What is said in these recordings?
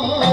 Oh,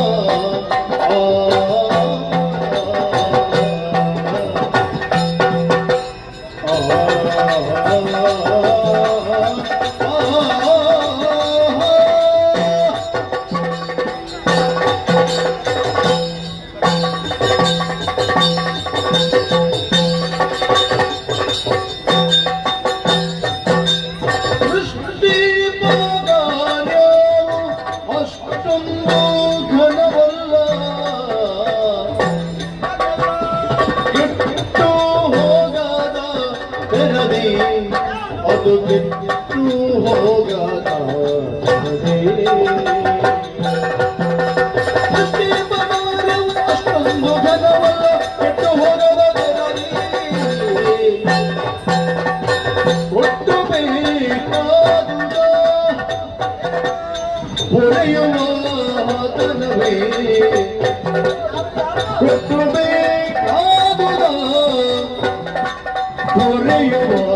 सब तू होगा பொறையுவா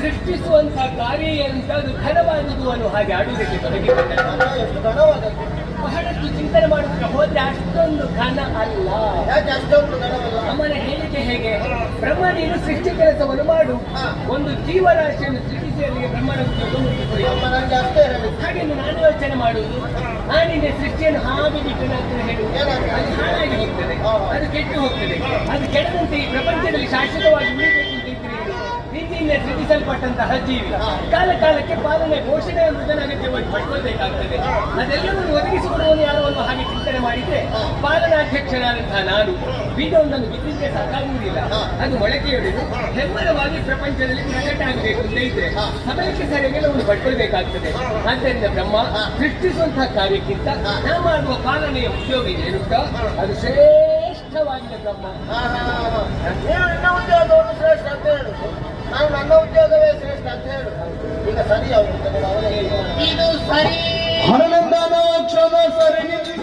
ಸೃಷ್ಟಿಸುವಂತ ಕಾರ್ಯ ಅಂತ ಅದು ಘನವಾದುದು ಅನ್ನೋ ಹಾಗೆ ಆಡುವುದಕ್ಕೆ ತೊಡಗಿ ಬಹಳಷ್ಟು ಚಿಂತನೆ ಮಾಡುತ್ತಾ ಹೋದ್ರೆ ಅಷ್ಟೊಂದು ಘನ ಅಲ್ಲ. ಅಮ್ಮನ ಹೇಳಿಕೆ ಹೇಗೆ? ಬ್ರಹ್ಮ ನೀನು ಸೃಷ್ಟಿ ಕೆಲಸವನ್ನು ಮಾಡು. ಒಂದು ಜೀವರಾಶಿಯನ್ನು ಸೃಷ್ಟಿಸಿ ಅಲ್ಲಿಗೆ ಮುಗಿಸಿಕೊಳ್ಳಿ. ಹಾಗೆ. ನಾನು ಯೋಚನೆ ಮಾಡುವುದು. ನಾನಿಂದ ಸೃಷ್ಟಿಯನ್ನು ಹಾಗೆ ಬಿಟ್ಟು ಅಂತ ಹೇಳುವುದು ಅದು ಹಾಳಾಗಿ ಹೋಗ್ತದೆ. ಅದು ಕೆಟ್ಟು ಹೋಗ್ತದೆ. ಅದು ಕೆಡದಂತೆ ಈ ಪ್ರಪಂಚದಲ್ಲಿ ಶಾಶ್ವತವಾಗಿ ಉಳಿಬೇಕು ಅಂತ ಇದ್ರೆ ಏನು? ತಿಳಿಸಲ್ಪಟ್ಟಂತಹ ಜೀವಿ. ಕಾಲ ಕಾಲಕ್ಕೆ ಪಾಲನೆ ಪೋಷಣೆ ಅನ್ನೋದನ್ನ ಅಗತ್ಯವಾಗಿ ಪಡ್ಕೊಳ್ಬೇಕಾಗ್ತದೆ. ಅದೆಲ್ಲವನ್ನು ಒದಗಿಸಿಕೊಡುವನು ಯಾರೋ ಅನ್ನೋ ಹಾಗೆ ಚಿಂತನೆ ಮಾಡಿದ್ರೆ ಪಾಲನಾಧ್ಯಕ್ಷನಾದಂತಹ ನಾನು ಬೀಜವೊಂದನ್ನು ಬಿದ್ದಿದ್ರೆ ಸಾಕಾಗುವುದಿಲ್ಲ. ಅದು ಮೊಳಕೆ ಹೊಡೆದು ಹೆಮ್ಮರವಾಗಿ ಪ್ರಪಂಚದಲ್ಲಿ ಪ್ರಕಟ ಆಗಬೇಕು ಅಂತ ಇದ್ರೆ ಸಮಯಕ್ಕೆ ಸರಿಯಾಗಿ ನಾವು ಪಡ್ಕೊಳ್ಬೇಕಾಗ್ತದೆ. ಆದ್ದರಿಂದ ಬ್ರಹ್ಮ ಸೃಷ್ಟಿಸುವಂತಹ ಕಾರ್ಯಕ್ಕಿಂತ ನಾ ಮಾಡುವ ಪಾಲನೆಯ ಉದ್ಯೋಗ ಏನುಂಟೋ ಅದು ಶ್ರೇಷ್ಠವಾಗಿದೆ ಬ್ರಹ್ಮ. हनुमंताना क्षण सरणीची